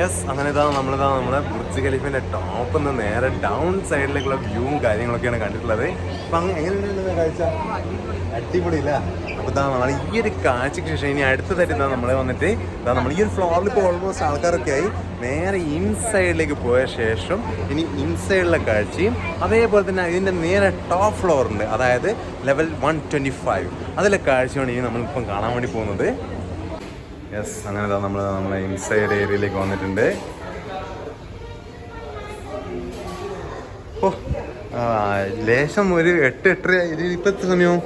Yes അങ്ങനെ ഇതാണ് നമ്മളിതാ നമ്മുടെ ബുർജ് ഖലീഫിന്റെ ടോപ്പ് നിന്ന് നേരെ ഡൗൺ സൈഡിലേക്കുള്ള വ്യൂവും കാര്യങ്ങളൊക്കെയാണ് കണ്ടിട്ടുള്ളത്. അപ്പൊ അങ്ങ് എങ്ങനെയുണ്ട് കാഴ്ച? അടിപൊളിയില്ല? അപ്പൊ ഇതാ നമ്മൾ ഈ ഒരു കാഴ്ചയ്ക്ക് ശേഷം ഇനി അടുത്തതായിട്ട് ഇതാ നമ്മളെ വന്നിട്ട് ഇതാ നമ്മൾ ഈ ഒരു ഫ്ലോറിൽ ഇപ്പോൾ ഓൾമോസ്റ്റ് ആൾക്കാരൊക്കെ ആയി. നേരെ ഇൻസൈഡിലേക്ക് പോയ ശേഷം ഇനി ഇൻസൈഡിലെ കാഴ്ചയും അതേപോലെ തന്നെ ഇതിന്റെ നേരെ ടോപ്പ് ഫ്ലോറുണ്ട് അതായത് ലെവൽ വൺ ട്വന്റി ഫൈവ് അതിലെ കാഴ്ചയാണ് ഇനി നമ്മളിപ്പം കാണാൻ വേണ്ടി പോകുന്നത്. യെസ് അങ്ങനെ ഇതാ നമ്മൾ നമ്മളെ ഇൻസൈഡ് ഏരിയയിലേക്ക് വന്നിട്ടുണ്ട്. ഓ ലേശം ഒരു എട്ട് എട്ടര ഇപ്പം എത്ര സമയം.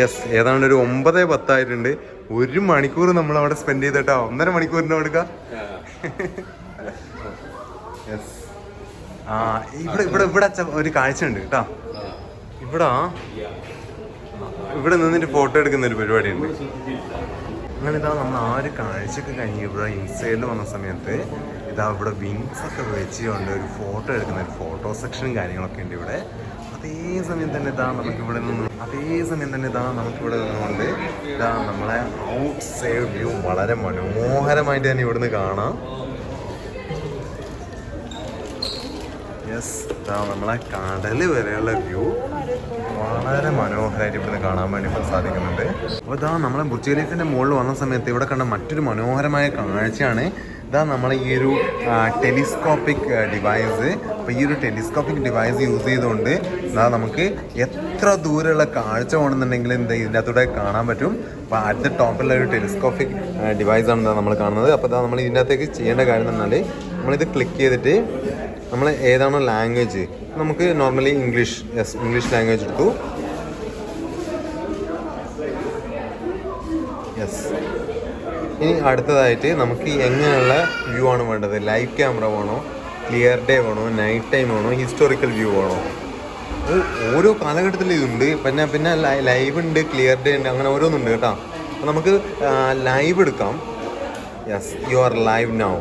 യെസ് ഏതാണ്ട് ഒരു ഒമ്പത് പത്തായിട്ടുണ്ട്. ഒരു മണിക്കൂർ നമ്മൾ അവിടെ സ്പെൻഡ് ചെയ്തിട്ടാ. ഒന്നര മണിക്കൂറിന്റെ എടുക്ക. യെസ് ആ ഇവിടെ ഇവിടെ ഇവിടെ ഒരു കാഴ്ച ഉണ്ട് കേട്ടോ. ഇവിടെ. ഇവിടെ നിന്നിട്ട് ഫോട്ടോ എടുക്കുന്ന ഒരു പരിപാടിയുണ്ട്. അങ്ങനെ ഇതാ നമ്മൾ ആ ഒരു കാഴ്ചയൊക്കെ കഴിഞ്ഞ് ഇവിടെ ഇൻസൈഡിൽ വന്ന സമയത്ത് ഇതാ ഇവിടെ വിങ്സ് ഒക്കെ വെച്ചുകൊണ്ട് ഒരു ഫോട്ടോ എടുക്കുന്ന ഒരു ഫോട്ടോ സെക്ഷനും കാര്യങ്ങളൊക്കെ ഉണ്ട് ഇവിടെ. അതേ സമയം തന്നെ ഇതാ നമുക്ക് ഇവിടെ നിന്ന് അതേ സമയം തന്നെ ഇതാ നമുക്ക് ഇവിടെ നിന്നുകൊണ്ട് ഇതാ നമ്മളെ ഔട്ട് സൈഡ് വ്യൂ വളരെ മനോഹരമായിട്ട് തന്നെ ഇവിടുന്ന് കാണാം. യെസ് ഇതാ നമ്മളെ കടൽ വരെയുള്ള വ്യൂ വളരെ മനോഹരമായിട്ട് ഇവിടുന്ന് കാണാൻ വേണ്ടി ഇപ്പോൾ സാധിക്കുന്നുണ്ട്. അപ്പോൾ ഇതാ നമ്മളെ ബുർജ് മുകളിൽ വന്ന സമയത്ത് ഇവിടെ കണ്ട മറ്റൊരു മനോഹരമായ കാഴ്ചയാണ്. ഇതാ നമ്മൾ ഈ ഒരു ടെലിസ്കോപ്പിക് ഡിവൈസ് അപ്പോൾ ഈ ഒരു ടെലിസ്കോപ്പിക് ഡിവൈസ് യൂസ് ചെയ്തുകൊണ്ട് ഇതാ നമുക്ക് എത്ര ദൂരെയുള്ള കാഴ്ച വേണമെന്നുണ്ടെങ്കിൽ എന്താ ഇതിന്റെ അകത്തൂടെ കാണാൻ പറ്റും. അപ്പോൾ അടുത്ത ടോപ്പിലുള്ള ഒരു ടെലിസ്കോപ്പിക് ഡിവൈസ് ആണ് ഇതാ നമ്മൾ കാണുന്നത്. അപ്പോൾ ഇതാ നമ്മൾ ഇതിന്റെ അകത്തേക്ക് ചെയ്യേണ്ട കാര്യം എന്ന് പറഞ്ഞാൽ നമ്മളിത് ക്ലിക്ക് ചെയ്തിട്ട് നമ്മൾ ഏതാണോ ലാംഗ്വേജ് നമുക്ക് normally English yes English language എടുത്തു. യെസ് ഇനി അടുത്തതായിട്ട് നമുക്ക് എങ്ങനെയുള്ള വ്യൂ ആണ് വേണ്ടത്? ലൈവ് ക്യാമറ വേണോ? ക്ലിയർ ഡേ വേണോ? നൈറ്റ് ടൈം വേണോ? ഹിസ്റ്റോറിക്കൽ വ്യൂ വേണോ? ഓരോ കാലഘട്ടത്തിൽ ഇതുണ്ട്. പിന്നെ പിന്നെ ലൈവ് ഉണ്ട് ക്ലിയർ ഡേ ഉണ്ട് അങ്ങനെ ഓരോന്നുണ്ട് കേട്ടോ. അപ്പോൾ നമുക്ക് ലൈവ് എടുക്കാം. Yes you are live now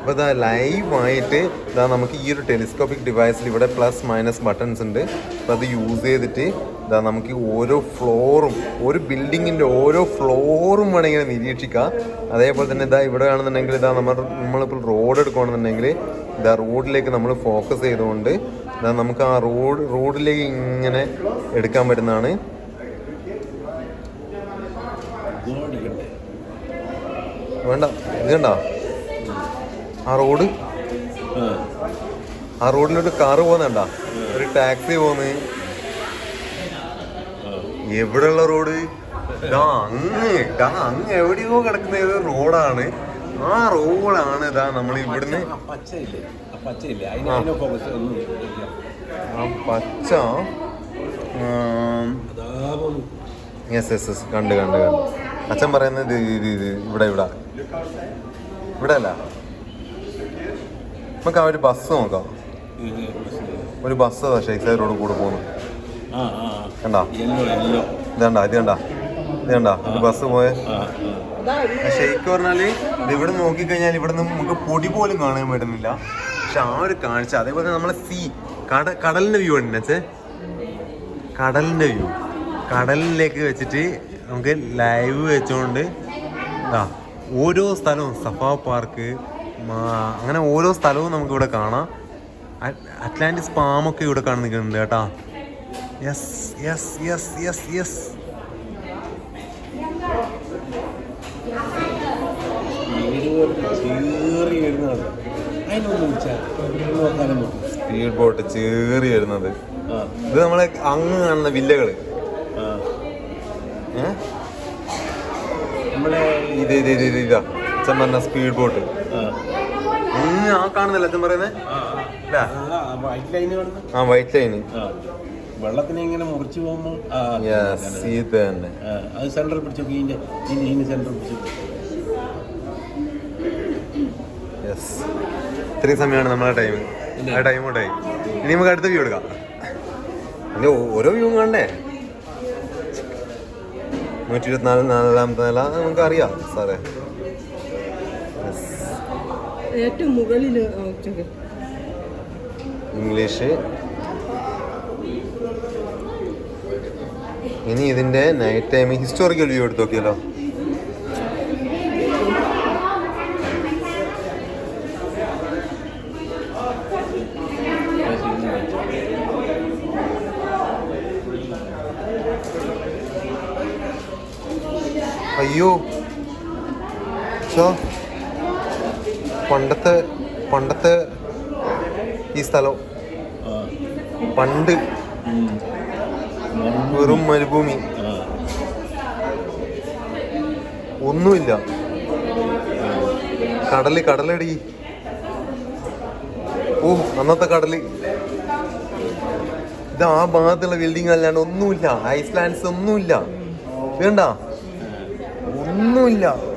അപ്പോൾ ഇതാ ലൈവായിട്ട് ഇതാ നമുക്ക് ഈ ഒരു ടെലിസ്കോപ്പിക് ഡിവൈസിൽ ഇവിടെ പ്ലസ് മൈനസ് ബട്ടൺസ് ഉണ്ട്. അപ്പോൾ അത് യൂസ് ചെയ്തിട്ട് ഇതാ നമുക്ക് ഓരോ ഫ്ലോറും ഒരു ബിൽഡിങ്ങിന്റെ ഓരോ ഫ്ലോറും വേണമെങ്കിൽ നിരീക്ഷിക്കാം. അതേപോലെ തന്നെ ഇതാ ഇവിടെ ആണെന്നുണ്ടെങ്കിൽ ഇതാ നമ്മൾ നമ്മളിപ്പോൾ റോഡ് എടുക്കുകയാണെന്നുണ്ടെങ്കിൽ ഇതാ റോഡിലേക്ക് നമ്മൾ ഫോക്കസ് ചെയ്തുകൊണ്ട് ഇതാ നമുക്ക് ആ റോഡ് റോഡിലേക്ക് ഇങ്ങനെ എടുക്കാൻ പറ്റുന്നതാണ്. വേണ്ട ഇത് കണ്ടോ? ആ റോഡ്? ആ. റോഡിലൊരു കാറ് പോകുന്നുണ്ടാ? ഒരു ടാക്സി പോന്ന് എവിടെയുള്ള റോഡ്? ഇതാ അങ്ങ് ഇതാ അങ്ങ് എവിടെയോ കിടക്കുന്ന ഒരു റോഡാണ്. ആ റോഡാണ് ഇതാ നമ്മൾ ഇവിടുന്ന് ആ. പച്ച. യെസ് യെസ് യെസ് കണ്ട് കണ്ട് കണ്ട്. അച്ഛൻ പറയുന്നത് ഇത് ഇത് ഇത് ഇവിടെ ഇവിടെ. ഇവിടെ അല്ല നമുക്ക് ആ ഒരു ബസ് നോക്കാം. ഒരു ബസ് ഷെയ്ഖ് സൈഡ് റോഡ് കൂടെ പോകുന്നു കണ്ടാ? യെല്ലോ ഇത് കണ്ടാ ഇത് കണ്ടാ? ഇത് കണ്ടാ? ഒരു ബസ് പോയെ? ഷെയ്ക്ക് പറഞ്ഞാൽ ഇത് ഇവിടെ നോക്കിക്കഴിഞ്ഞാൽ ഇവിടെ നിന്ന് നമുക്ക് പൊടി പോലും കാണാൻ പറ്റുന്നില്ല. പക്ഷെ ആ ഒരു കാഴ്ച അതേപോലെ നമ്മളെ സീ കട കടലിന്റെ വ്യൂ ഉണ്ട് അച്ഛേ? കടലിന്റെ വ്യൂ കടലിലേക്ക് വെച്ചിട്ട് നമുക്ക് ലൈവ് വെച്ചുകൊണ്ട് ആ ഓരോ സ്ഥലവും സഫാ പാർക്ക് അങ്ങനെ ഓരോ സ്ഥലവും നമുക്ക് ഇവിടെ കാണാം. അറ്റ്ലാന്റിക് അറ്റ്ലാന്റിസ് പാമൊക്കെ ഇവിടെ കാണുന്നുണ്ട് കേട്ടാ. Yes yes yes yes yes speed boat ചേറി വരുന്നത്. ഇത് നമ്മളെ അങ്ങ് കാണുന്ന വില്ലകൾ? നമ്മളെ ഇത് ഇത് ഇത് ഇത് ഇതാ. അച്ഛൻ പറഞ്ഞ സ്പീഡ് ബോട്ട് ആ ആ കാണുന്നില്ല അച്ഛൻ പറയുന്നത് ആ വൈറ്റ് ലൈന് വെള്ളത്തിനെ ഇങ്ങനെ മുറിച്ച് പോകുമ്പോൾ ഇത് തന്നെ. അത് പിടിച്ചു ഇതിന് ഇതിന് പിടിച്ചു യെസ് ഇത്രയും സമയമാണ് നമ്മളെ ടൈം ആ ടൈം ഇനി നമുക്ക് അടുത്ത വ്യൂ എടുക്കാം. ഇനി ഓരോ വ്യൂ കാണണ്ടേ നൂറ്റി ഇരുപത്തിനാല് നാലാമത്തെ നില നമുക്ക് അറിയാം സാറേ. ഏറ്റവും മുകളിൽ ഇംഗ്ലീഷ്. ഇനി ഇതിന്റെ നൈറ്റ് ടൈം ഹിസ്റ്റോറിക്കൽ വ്യൂ എടുത്തു നോക്കിയല്ലോ. അയ്യോ. സോ പണ്ടത്തെ പണ്ടത്തെ ഈ സ്ഥലം. പണ്ട്. വെറും മരുഭൂമി. ഒന്നുമില്ല. കടൽ കടലടി. ഓ അന്നത്തെ കടൽ. ഇത് ആ ഭാഗത്തുള്ള ബിൽഡിംഗ് അല്ലാണ്ട് ഒന്നുമില്ല. ഐസ്ലാൻഡ്സ് ഒന്നുമില്ല. വേണ്ട. ഒന്നുമില്ല.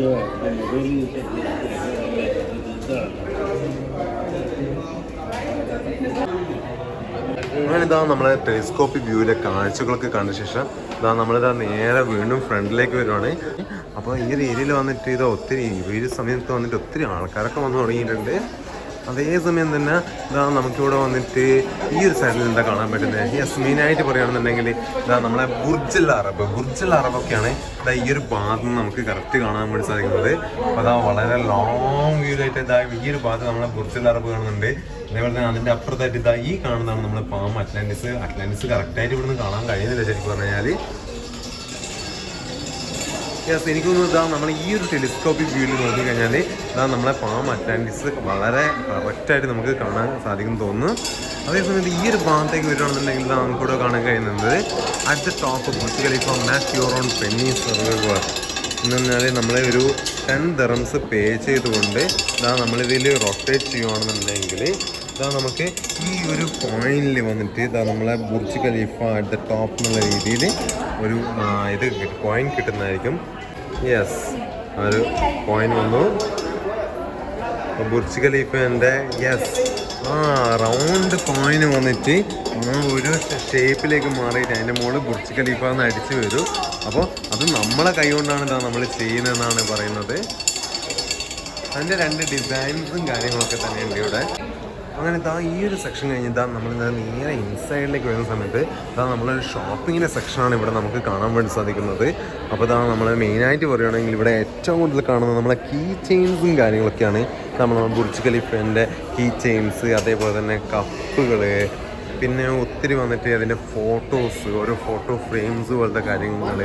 ഇത് മൊബൈലിൽ ഇതാണ് അങ്ങനെ ഇതാ നമ്മളെ ടെലിസ്കോപ്പ് വ്യൂവിലെ കാഴ്ചകളൊക്കെ കണ്ട ശേഷം ഇതാ നമ്മളിതാ നേരെ വീണ്ടും ഫ്രണ്ടിലേക്ക് വരുവാണ്. അപ്പോൾ ഈ ഒരു ഏരിയയിൽ വന്നിട്ട് ഇത് ഒത്തിരി ഈ ഒരു സമയത്ത് വന്നിട്ട് ഒത്തിരി ആൾക്കാരൊക്കെ വന്ന് തുടങ്ങിയിട്ടുണ്ട്. അതേ സമയം തന്നെ ഇതാ നമുക്കിവിടെ വന്നിട്ട് ഈ ഒരു സൈഡിൽ എന്താ കാണാൻ പറ്റുന്നത്? യെസ് മെയിനായിട്ട് പറയുകയാണെന്നുണ്ടെങ്കിൽ ഇതാ നമ്മളെ ബുർജൽ അറബ്. ബുർജൽ അറബൊക്കെയാണ് ഇതാ ഈ ഒരു ഭാഗത്ത് നമുക്ക് കറക്റ്റ് കാണാൻ വേണ്ടി സാധിക്കുന്നത്. അപ്പോൾ അതാ വളരെ ലോങ് വ്യൂ ആയിട്ട് ഇതാ ഈ ഒരു ഭാഗത്ത് നമ്മളെ ബുർജൽ അറബ് കാണുന്നുണ്ട്. അതേപോലെ തന്നെ അതിന്റെ അപ്പുറത്തായിട്ട് ഇതാ ഈ കാണുന്നതാണ് നമ്മുടെ പാം അറ്റ്ലാന്റിസ്. അറ്റ്ലാന്റിസ് കറക്റ്റായിട്ട് ഇവിടുന്ന് കാണാൻ കഴിയുന്നില്ല ശരിക്കും പറഞ്ഞു കഴിഞ്ഞാൽ യെസ് എനിക്ക് തോന്നുന്നു ഇതാ നമ്മൾ ഈ ഒരു ടെലിസ്കോപ്പിക് വ്യൂവിൽ നോക്കി കഴിഞ്ഞാൽ ഇതാ നമ്മളെ പാം അറ്റ്ലാന്റിസ് വളരെ കറക്റ്റായിട്ട് നമുക്ക് കാണാൻ സാധിക്കും തോന്നുന്നു. അതേസമയത്ത് ഈ ഒരു ഭാഗത്തേക്ക് വരികയാണെന്നുണ്ടെങ്കിൽ ഇതാ നമുക്കിവിടെ കാണാൻ കഴിയുന്നത് അറ്റ് ദ ടോപ്പ് ബുർജ് ഇപ്പോൾ മാറ്റ് യുവർ ഓൺ പെന്നീസ് എന്ന് പറഞ്ഞാൽ നമ്മളെ ഒരു ടെൻ ദറംസ് പേ ചെയ്തുകൊണ്ട് ഇതാ നമ്മളിതിൽ റൊട്ടേറ്റ് ചെയ്യുകയാണെന്നുണ്ടെങ്കിൽ ഇതാ നമുക്ക് ഈ ഒരു പോയിന്റിൽ വന്നിട്ട് ഇതാ നമ്മളെ Burj Khalifa at the top എന്നുള്ള രീതിയിൽ ഒരു ഇത് പോയിന്റ് കിട്ടുന്നതായിരിക്കും. യെസ് ആ ഒരു കോയിൻ വന്നു. ബുർജ് ഖലീഫേന്റെ യെസ് ആ റൗണ്ട് പോയിന്റ് വന്നിട്ട് ആ ഒരു ഷേപ്പിലേക്ക് മാറിയിട്ട് അതിന്റെ മുകളിൽ ബുർജ് ഖലീഫ എന്ന് അടിച്ചു വരും. അപ്പോൾ അത് നമ്മളെ കൈ കൊണ്ടാണ് ഇതാ നമ്മൾ ചെയ്യുന്നതെന്നാണ് പറയുന്നത്. അതിന്റെ രണ്ട് ഡിസൈൻസും കാര്യങ്ങളൊക്കെ തന്നെയുണ്ട് ഇവിടെ. അങ്ങനെ ഇതാ ഈ ഒരു സെക്ഷൻ കഴിഞ്ഞ് ഇതാ നമ്മൾ നേരെ ഇൻസൈഡിലേക്ക് വരുന്ന സമയത്ത് ഇതാ നമ്മളൊരു ഷോപ്പിങ്ങിന്റെ സെക്ഷനാണ് ഇവിടെ നമുക്ക് കാണാൻ വേണ്ടി സാധിക്കുന്നത്. അപ്പോൾ ഇതാ നമ്മൾ മെയിനായിട്ട് പറയുകയാണെങ്കിൽ ഇവിടെ ഏറ്റവും കൂടുതൽ കാണുന്നത് നമ്മളെ കീ ചെയിൻസും കാര്യങ്ങളൊക്കെയാണ്. നമ്മൾ ബുർജ് ഖലീഫേന്റെ കീ ചെയിൻസ് അതേപോലെ തന്നെ കപ്പുകൾ പിന്നെ ഒത്തിരി വന്നിട്ട് അതിന്റെ ഫോട്ടോസ് ഓരോ ഫോട്ടോ ഫ്രെയിംസ് പോലത്തെ കാര്യങ്ങൾ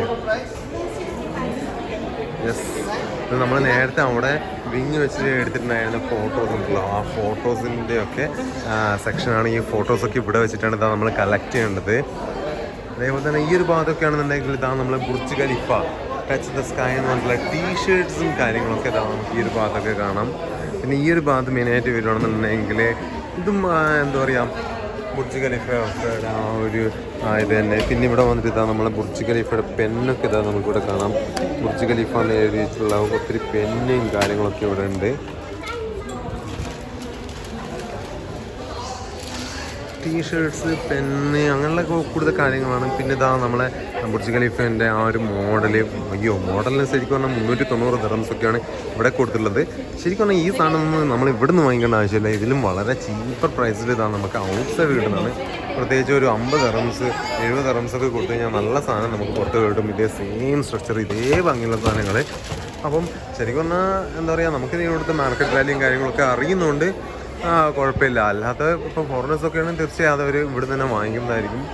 യെസ് നമ്മൾ നേരത്തെ അവിടെ വിങ് വെച്ച് എടുത്തിട്ടുണ്ടായിരുന്ന ഫോട്ടോസ് ഉണ്ടല്ലോ. ആ ഫോട്ടോസിന്റെ ഒക്കെ സെക്ഷനാണ് ഈ ഫോട്ടോസൊക്കെ ഇവിടെ വെച്ചിട്ടാണ് ഇതാ നമ്മൾ കളക്ട് ചെയ്യേണ്ടത്. അതേപോലെ തന്നെ ഈ ഒരു ഭാഗത്തൊക്കെ ആണെന്നുണ്ടെങ്കിൽ ഇതാ നമ്മൾ Burj Khalifa touch the sky എന്ന് പറഞ്ഞിട്ടുള്ള ടീഷർട്ട്സും കാര്യങ്ങളൊക്കെ ഇതാ നമുക്ക് ഈ ഒരു ഭാഗത്തൊക്കെ കാണാം. പിന്നെ ഈ ഒരു ഭാഗത്ത് മെയിനായിട്ട് വരുവാണെന്നുണ്ടെങ്കിൽ ഇതും എന്താ പറയുക ബുർജ് ഖലീഫയുടെ ആ ഒരു ഇത് തന്നെ. പിന്നെ ഇവിടെ വന്നിട്ട് ഇതാ നമ്മളെ ബുർജ് ഖലീഫയുടെ പെന്നൊക്കെ ഇതാ നമുക്കിവിടെ കാണാം. ബുർജ് ഖലീഫ എന്ന് എഴുതിയിട്ടുള്ള ഒത്തിരി പെന്നും കാര്യങ്ങളൊക്കെ ഇവിടെ ഉണ്ട്. ടീഷർട്സ് പെന്ന് അങ്ങനെയുള്ള കൂടുതൽ കാര്യങ്ങളാണ്. പിന്നെ ഇതാ നമ്മളെ ബുർജ് ഖലീഫേന്റെ ആ ഒരു മോഡൽ അയ്യോ മോഡലിന് ശരിക്കും പറഞ്ഞാൽ മുന്നൂറ്റി തൊണ്ണൂറ് ദറംസൊക്കെയാണ് ഇവിടെ കൊടുത്തിട്ടുള്ളത്. ശരിക്കും പറഞ്ഞാൽ ഈ സാധനം നമ്മൾ ഇവിടെ നിന്ന് വാങ്ങിക്കേണ്ട ആവശ്യമില്ല. ഇതിലും വളരെ ചീപ്പർ പ്രൈസിൽ ഇതാണ് നമുക്ക് ഔട്ട് സൈഡ് കിട്ടുന്നതാണ് പ്രത്യേകിച്ച് ഒരു അമ്പത് ദറംസ് എഴുപത് ദറംസ് ഒക്കെ കൊടുത്തു കഴിഞ്ഞാൽ നല്ല സാധനം നമുക്ക് പുറത്ത് കിട്ടും. ഇതേ സെയിം സ്ട്രക്ചർ ഇതേ ഭംഗിയുള്ള സാധനങ്ങൾ അപ്പം ശരിക്കും പറഞ്ഞാൽ എന്താ പറയുക നമുക്ക് ഇവിടുത്തെ മാർക്കറ്റ് വാല്യൂയും കാര്യങ്ങളൊക്കെ അറിയുന്നതുകൊണ്ട് ആ കുഴപ്പമില്ല. അല്ലാത്ത ഇപ്പോൾ ഫോറിനേഴ്സ് ഒക്കെ ആണെങ്കിൽ തീർച്ചയായും അതവർ ഇവിടെ തന്നെ വാങ്ങിക്കുന്നതായിരിക്കും.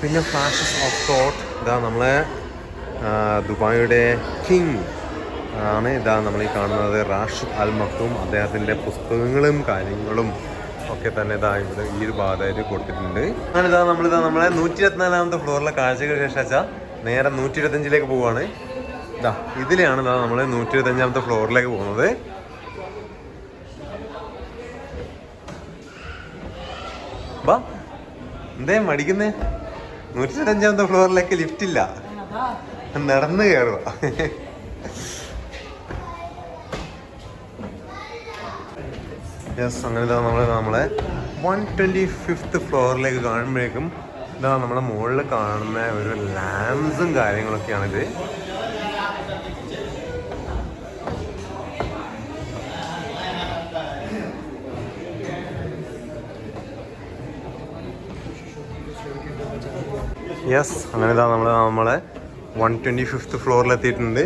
പിന്നെ ഫ്ലാഷസ് ഓഫ് തോട്ട് ഇതാ നമ്മളെ ദുബായിയുടെ കിങ് ആണ് ഇതാ നമ്മൾ ഈ കാണുന്നത് റാഷിദ് അൽ മക്തും അദ്ദേഹത്തിന്റെ പുസ്തകങ്ങളും കാര്യങ്ങളും ഒക്കെ തന്നെ ഇതാ ഇവിടെ ഈ ഒരു ഭാഗത്തായിട്ട് കൊടുത്തിട്ടുണ്ട്. അങ്ങനെ ഇതാ നമ്മളിതാ നമ്മളെ നൂറ്റി ഇരുപത്തിനാലാമത്തെ ഫ്ലോറിലെ കാഴ്ചകൾ ശേഷം വെച്ചാൽ നേരെ നൂറ്റി ഇരുപത്തഞ്ചിലേക്ക് പോവുകയാണ് ഇതാ ഇതിലെയാണ് ഇതാ നമ്മൾ നൂറ്റി ഇരുപത്തഞ്ചാമത്തെ ഫ്ലോറിലേക്ക് പോകുന്നത്. വാ. എന്തേ മടിക്കുന്നേ? നൂറ്റി ഇരുപത്തഞ്ചാമത്തെ ഫ്ലോറിലേക്ക് ലിഫ്റ്റ് ഇല്ല. നടന്ന് കയറുക യെസ് അങ്ങനെ ഇതാ നമ്മൾ നമ്മളെ വൺ ട്വന്റി ഫിഫ്ത്ത് ഫ്ലോറിലേക്ക് കാണുമ്പോഴേക്കും ഇതാ നമ്മുടെ മുകളിൽ കാണുന്ന ഒരു ലാംസും കാര്യങ്ങളൊക്കെയാണിത്. യെസ് അങ്ങനെ ഇതാ നമ്മൾ നമ്മളെ വൺ ട്വന്റി ഫിഫ്ത്ത് ഫ്ലോറിലെത്തിയിട്ടുണ്ട്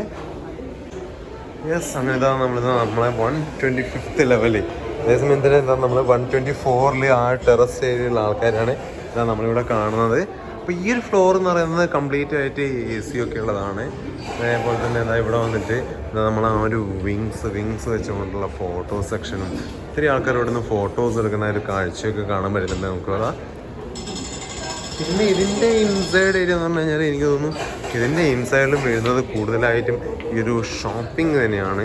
യെസ് അങ്ങനെ ഇതാ നമ്മൾ നമ്മളെ വൺ ട്വന്റി ഫിഫ്ത്ത് ലെവലിൽ അതേസമയം തന്നെ എന്താ നമ്മൾ വൺ ട്വന്റി ഫോറിൽ ആ ടെറസ് ഏരിയയിലുള്ള ആൾക്കാരാണ് ഇതാ നമ്മളിവിടെ കാണുന്നത്. അപ്പോൾ ഈ ഒരു ഫ്ലോർ എന്ന് പറയുന്നത് കംപ്ലീറ്റ് ആയിട്ട് എ സി ഒക്കെ ഉള്ളതാണ്. അതേപോലെ തന്നെ എന്താ ഇവിടെ വന്നിട്ട് എന്താ നമ്മൾ ആ ഒരു വിങ്സ് വിങ്സ് വെച്ചുകൊണ്ടുള്ള ഫോട്ടോ സെക്ഷനും ഒത്തിരി ആൾക്കാർ ഇവിടെ നിന്ന് ഫോട്ടോസ് എടുക്കുന്ന ഒരു കാഴ്ചയൊക്കെ കാണാൻ പറ്റുന്നുണ്ട് നമുക്ക് പിന്നെ ഇതിന്റെ ഇൻസൈഡ് ഏരിയ എന്ന് പറഞ്ഞു കഴിഞ്ഞാൽ എനിക്ക് തോന്നുന്നു ഇതിന്റെ ഇൻസൈഡിൽ വരുന്നത് കൂടുതലായിട്ടും ഈ ഒരു ഷോപ്പിംഗ് തന്നെയാണ്.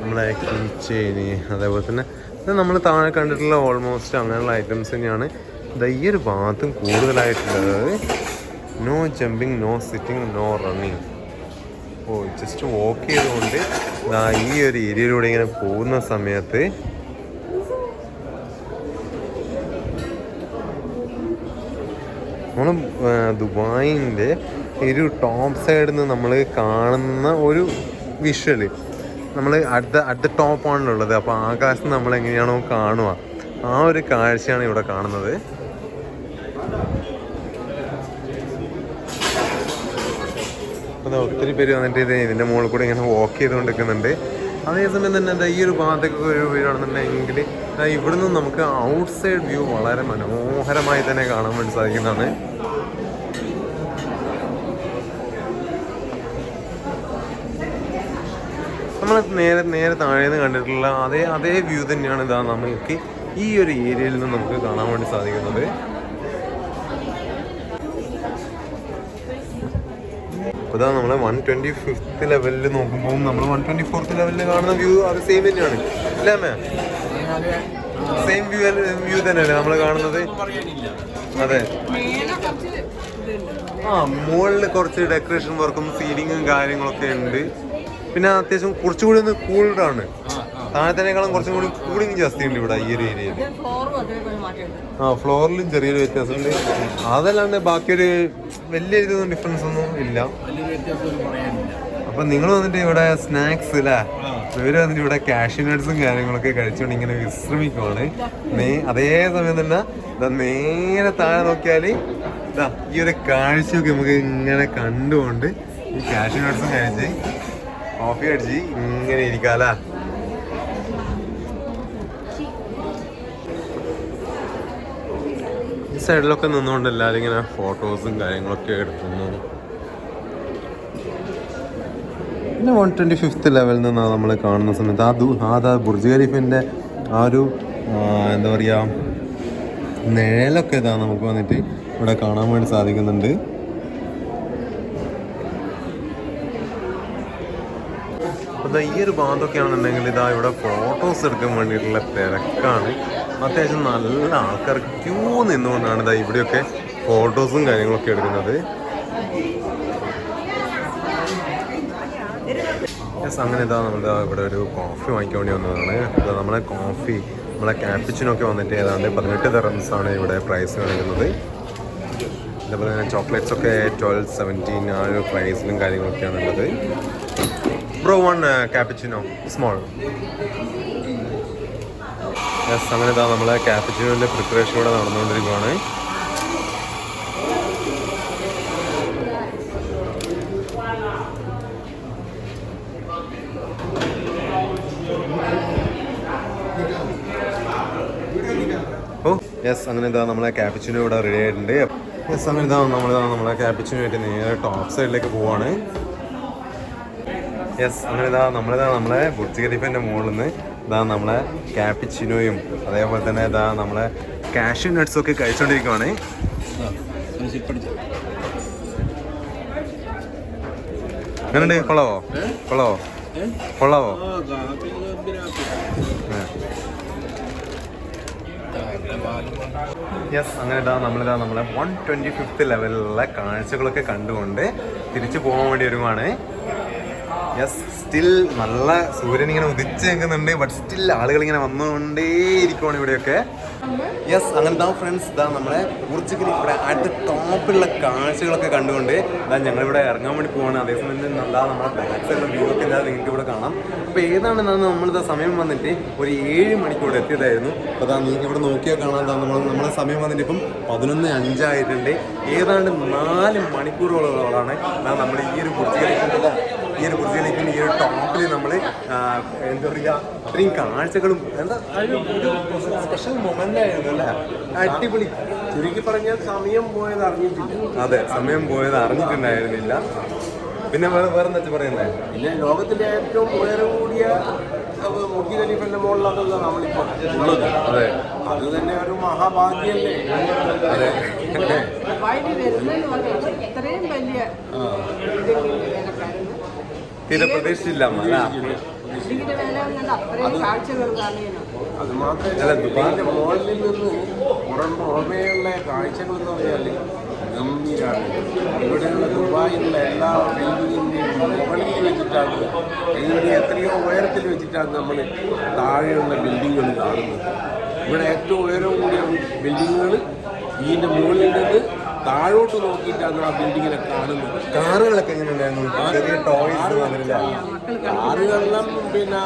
നമ്മളെ കിച്ചേന് അതേപോലെ തന്നെ നമ്മൾ താഴെ കണ്ടിട്ടുള്ള ഓൾമോസ്റ്റ് അങ്ങനെയുള്ള ഐറ്റംസ് തന്നെയാണ്. ഈ ഒരു ഭാഗത്തും കൂടുതലായിട്ടുള്ളത്. No jumping no sitting no running oh just walk ചെയ്തുകൊണ്ട് ഈ ഒരു ഏരിയയിലൂടെ ഇങ്ങനെ പോകുന്ന സമയത്ത് നമ്മൾ ദുബായിന്റെ ഒരു ടോപ്പ് സൈഡിൽ നിന്ന് നമ്മൾ കാണുന്ന ഒരു വിഷ്വൽ. നമ്മൾ അടുത്ത അടുത്ത ടോപ്പാണല്ലോ ഉള്ളത് അപ്പോൾ ആകാശം നമ്മൾ എങ്ങനെയാണോ കാണുക. ആ ഒരു കാഴ്ചയാണ് ഇവിടെ കാണുന്നത്. അപ്പോൾ ഒത്തിരി പേര് വന്നിട്ട് ഇത് ഇതിന്റെ മുകളിൽ കൂടെ ഇങ്ങനെ വാക്ക് ചെയ്തുകൊണ്ടിരിക്കുന്നുണ്ട്. അതേസമയം തന്നെ എന്താ ഈ ഒരു ഭാഗത്തേക്ക് ഒരു വീടാണെന്നുണ്ടെങ്കിൽ ഇവിടുന്ന് നമുക്ക് ഔട്ട് സൈഡ് വ്യൂ വളരെ മനോഹരമായി തന്നെ കാണാൻ വേണ്ടി സാധിക്കുന്നതാണ്. നമ്മൾ നേരെ നേരെ താഴെ നിന്ന് കണ്ടിട്ടുള്ള അതേ അതേ വ്യൂ തന്നെയാണ് ഇതാ നമുക്ക് ഈ ഒരു ഏരിയയിൽ നിന്ന് നമുക്ക് കാണാൻ വേണ്ടി സാധിക്കുന്നത്. ഇതാ നമ്മൾ വൺ ട്വന്റി ഫിഫ്ത്ത് ലെവലിൽ നോക്കുമ്പോൾ നമ്മൾ വൺ ട്വന്റി ഫോർത്ത് ലെവലിൽ കാണുന്ന വ്യൂ അത് സെയിം തന്നെയാണ്. അല്ലേ അമ്മേ? സെയിം വ്യൂ വ്യൂ തന്നെയല്ലേ നമ്മൾ കാണുന്നത്? അതെ. ആ മുകളിൽ കുറച്ച് ഡെക്കറേഷൻ വർക്കും സീലിങ്ങും കാര്യങ്ങളൊക്കെ ഉണ്ട്. പിന്നെ അത്യാവശ്യം കുറച്ചുകൂടി ഒന്ന് കൂൾഡ് ആണ്. താഴത്തേക്കാളും കുറച്ചും കൂടി കൂളിംഗ് ജാസ്തി ഉണ്ട് ഇവിടെ ഈ ഒരു ഏരിയയിൽ ആ ഫ്ലോറിലും ചെറിയൊരു വ്യത്യാസമുണ്ട്. അതല്ലാണ്ട് ബാക്കിയൊരു വലിയ ഇതൊന്നും ഡിഫറൻസ് ഒന്നും ഇല്ല. അപ്പം വ്യത്യാസം പറയാനില്ല. അപ്പൊ നിങ്ങൾ വന്നിട്ട് ഇവിടെ സ്നാക്സ് അല്ലേ ഇവർ വന്നിട്ട് ഇവിടെ കാഷ്യൂ നട്ട്സും കാര്യങ്ങളൊക്കെ കഴിച്ചുകൊണ്ട് ഇങ്ങനെ വിശ്രമിക്കുവാണ്. നേ അതേ സമയം തന്നെ നേരെ താഴെ നോക്കിയാൽ ഇതാ ഈ ഒരു കാഴ്ചയൊക്കെ നമുക്ക് ഇങ്ങനെ കണ്ടുകൊണ്ട് ഈ കാഷ്യൂ നട്ട്സും കഴിച്ച് കോഫി അടിച്ച് ഇങ്ങനെ ഇരിക്കാലാ ഈ സൈഡിലൊക്കെ നിന്നുകൊണ്ട് എല്ലാവരും ഇങ്ങനെ ഫോട്ടോസും കാര്യങ്ങളൊക്കെ എടുക്കുന്നു പിന്നെ വൺ ട്വന്റി ഫിഫ്ത്ത് ലെവലിൽ നിന്നാണ് നമ്മൾ കാണുന്ന സമയത്ത് ആ ദു ആ ബുർജ് ഖലീഫിന്റെ ആ ഒരു എന്താ പറയുക നിഴലൊക്കെ ഇതാ നമുക്ക് വന്നിട്ട് ഇവിടെ കാണാൻ വേണ്ടി സാധിക്കുന്നുണ്ട്. അപ്പോൾ ഈ ഒരു ഭാഗത്തൊക്കെയാണെന്നുണ്ടെങ്കിൽ ഇതാ ഇവിടെ ഫോട്ടോസ് എടുക്കാൻ വേണ്ടിയിട്ടുള്ള തിരക്കാണ്. അത്യാവശ്യം നല്ല ആൾക്കാർ ക്യൂ നിന്നുകൊണ്ടാണ് ഇതാ ഇവിടെയൊക്കെ ഫോട്ടോസും കാര്യങ്ങളൊക്കെ എടുക്കുന്നത്. യെസ് അങ്ങനെ ഇതാ നമ്മൾ ഇവിടെ ഒരു കോഫി വാങ്ങിക്കാൻ വേണ്ടി വന്നതാണ്. ഇത് നമ്മളെ കോഫി നമ്മളെ ക്യാപ്പിച്ചിനൊക്കെ വന്നിട്ട് ഏതാണ്ട് പതിനെട്ട് ആണ് ഇവിടെ പ്രൈസ് കാണിക്കുന്നത്. അതേപോലെ തന്നെ ചോക്ലേറ്റ്സ് ഒക്കെ ട്വൽവ് സെവന്റീൻ ആ ഒരു പ്രൈസിലും കാര്യങ്ങളൊക്കെയാണ് ഉള്ളത്. Bro one cappuccino small yes അങ്ങനെ ഇതാ നമ്മളെ ക്യാപ്പിച്ചിനോന്റെ പ്രിപ്പറേഷൻ ഇവിടെ നടന്നുകൊണ്ടിരിക്കുകയാണ് ഓ യെസ് അങ്ങനെ ഇതാ നമ്മളെ ക്യാപ്പിച്ചിനോ ഇവിടെ റെഡി ആയിട്ടുണ്ട്. യെസ് അങ്ങനെ ഇതാ നമ്മൾ നമ്മളെ ക്യാപ്പിച്ചിനോ ആയിട്ട് നേരെ ടോപ്പ് സൈഡിലേക്ക് പോവാണ്. യെസ് അങ്ങനെ ഇതാ നമ്മളിതാ നമ്മളെ ബുർജ് ഖലീഫിന്റെ മുകളിൽ നിന്ന് ഇതാ നമ്മളെ ക്യാപ്പിച്ചിനോയും അതേപോലെ തന്നെ ഇതാ നമ്മളെ കാഷ്യൂ നട്ട്സും ഒക്കെ കഴിച്ചുകൊണ്ടിരിക്കുവാണ് അങ്ങനെ എങ്ങനെയുണ്ട്? കൊള്ളാവോ? കൊള്ളാവോ? കൊള്ളാവോ? യെസ് അങ്ങനെ ഇതാ നമ്മളിതാ നമ്മളെ വൺ ട്വന്റി ഫിഫ്ത്ത് ലെവലിലുള്ള കാഴ്ചകളൊക്കെ കണ്ടുകൊണ്ട് തിരിച്ചു പോകാൻ വേണ്ടി വരുമാണ് യെസ് സ്റ്റിൽ നല്ല സൂര്യൻ ഇങ്ങനെ ഉദിച്ച് നിൽക്കുന്നുണ്ട് ബട്ട് സ്റ്റിൽ ആളുകൾ ഇങ്ങനെ വന്നുകൊണ്ടേ ഇരിക്കുവാണ് ഇവിടെയൊക്കെ. യെസ് അങ്ങനെ ഇതാ ഫ്രണ്ട്സ് ഇതാ നമ്മളെ ബുർജ് ഇവിടെ അടുത്ത ടോപ്പിലുള്ള കാഴ്ചകളൊക്കെ കണ്ടുകൊണ്ട് ഇതാ ഞങ്ങളിവിടെ ഇറങ്ങാൻ വേണ്ടി പോവാണ്. അതേസമയം തന്നെ എന്താ നമ്മുടെ ബാക്ക് സൈഡിലെ വ്യൂ ഒക്കെ ഇല്ലാതെ നിങ്ങൾക്ക് ഇവിടെ കാണാം. അപ്പോൾ ഏതാണെന്നാണ് നമ്മളിതാ സമയം വന്നിട്ട് ഒരു ഏഴ് മണിക്കൂർ എത്തിയതായിരുന്നു. അപ്പോൾ അതാ നിങ്ങൾക്ക് ഇവിടെ നോക്കിയാൽ കാണാം. ദാ നമ്മൾ നമ്മളെ സമയം വന്നിട്ട് ഇപ്പം പതിനൊന്ന് അഞ്ചായിട്ടുണ്ട്. ഏതാണ്ട് നാല് മണിക്കൂറുകളോളാണ് ദാ നമ്മൾ ഈ ഒരു ബുർജ് ഖലീഫിന്റെ ഒരു ഖലീഫിന്റെ ഈ ഒരു ടോപ്പിൽ നമ്മൾ എന്താ പറയുക ഇത്രയും കാഴ്ചകളും എന്താ ഒരു സ്പെഷ്യൽ മൊമെന്റ് ആയിരുന്നു അല്ലേ? അടിപൊളി. ചുരുക്കി പറഞ്ഞാൽ സമയം പോയത് അറിഞ്ഞിട്ടില്ല. അതെ സമയം പോയത് അറിഞ്ഞിട്ടുണ്ടായിരുന്നില്ല. പിന്നെ വേറെ വേറെ എന്താ പറയുന്നത് പിന്നെ ലോകത്തിലെ ഏറ്റവും ഉയരം കൂടിയ അഹ്, മുർഗി ഖലീഫിന്റെ മുകളിലാണല്ലോ നമ്മളിപ്പോൾ ഉള്ളത്. അതെ. അത് തന്നെ ഒരു മഹാഭാഗ്യല്ലേ? അതെ. ഇത്രയും വലിയ തീരെ പ്രതീക്ഷിച്ചില്ല അത് മാത്രമല്ല ദുബായിന്റെ മോളിൽ നിന്ന് പുറം പുറമേയുള്ള കാഴ്ചകൾ എന്ന് പറഞ്ഞാൽ ഗംഭീരമാണ് ഇവിടെയുള്ള ദുബായിലുള്ള എല്ലാ ബിൽഡിങ്ങിന്റെയും മുകളിൽ വെച്ചിട്ടാണ് ഇതിന്റെ എത്രയോ ഉയരത്തിൽ വെച്ചിട്ടാണ് നമ്മൾ താഴെയുള്ള ബിൽഡിങ്ങുകൾ കാണുന്നത്. ഇവിടെ ഏറ്റവും ഉയരം കൂടിയ ബിൽഡിങ്ങുകൾ ഇതിന്റെ മുകളിൽ നിന്ന് താഴോട്ട് നോക്കിയിട്ടാണ് ആ ബിൽഡിങ്ങിനെ കാണുന്നത് കാറുകളൊക്കെ എങ്ങനെ ഉണ്ടായിരുന്നു ചെറിയ ടോയ്സ് കാറുകളെല്ലാം പിന്നെ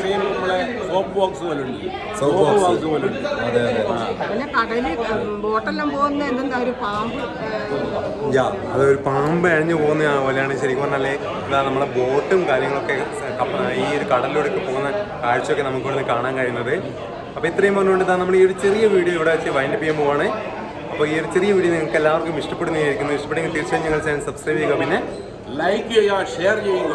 സെയിം നമ്മളെ സോപ്പ് ബോക്സ് പോലെ ഉണ്ട് സോപ്പ്. ബോക്സ് പോലെ ഉണ്ട് അതെ അതെ. പിന്നെ കടലിൽ ബോട്ടെല്ലാം പോകുന്ന എന്താ ഒരു പാമ്പ് യാ അതൊരു പാമ്പ് അഴിഞ്ഞു പോകുന്ന പോലെയാണ് ശരിക്കും പറഞ്ഞാലേ ഇതാ നമ്മളെ ബോട്ടും കാര്യങ്ങളൊക്കെ ഈ ഒരു കടലിലൂടെ പോകുന്ന കാഴ്ചയൊക്കെ നമുക്ക് ഇവിടെ കാണാൻ കഴിയുന്നത്. അപ്പോൾ ഇത്രയും പറഞ്ഞുകൊണ്ട് ഇതാ നമ്മൾ ഈ ഒരു ചെറിയ വീഡിയോ ഇവിടെ വെച്ച് വൈൻഡപ്പ് ചെയ്യാൻ പോവാണ്. അപ്പോൾ ഈ ഒരു ചെറിയ വീഡിയോ നിങ്ങൾക്ക് എല്ലാവർക്കും ഇഷ്ടപ്പെടുന്നതായിരിക്കുന്നു ഇഷ്ടപ്പെടുമെങ്കിൽ തീർച്ചയായും ഞങ്ങൾ ചാനൽ സബ്സ്ക്രൈബ് ചെയ്യുക. പിന്നെ ലൈക്ക് ചെയ്യുക ഷെയർ ചെയ്യുക.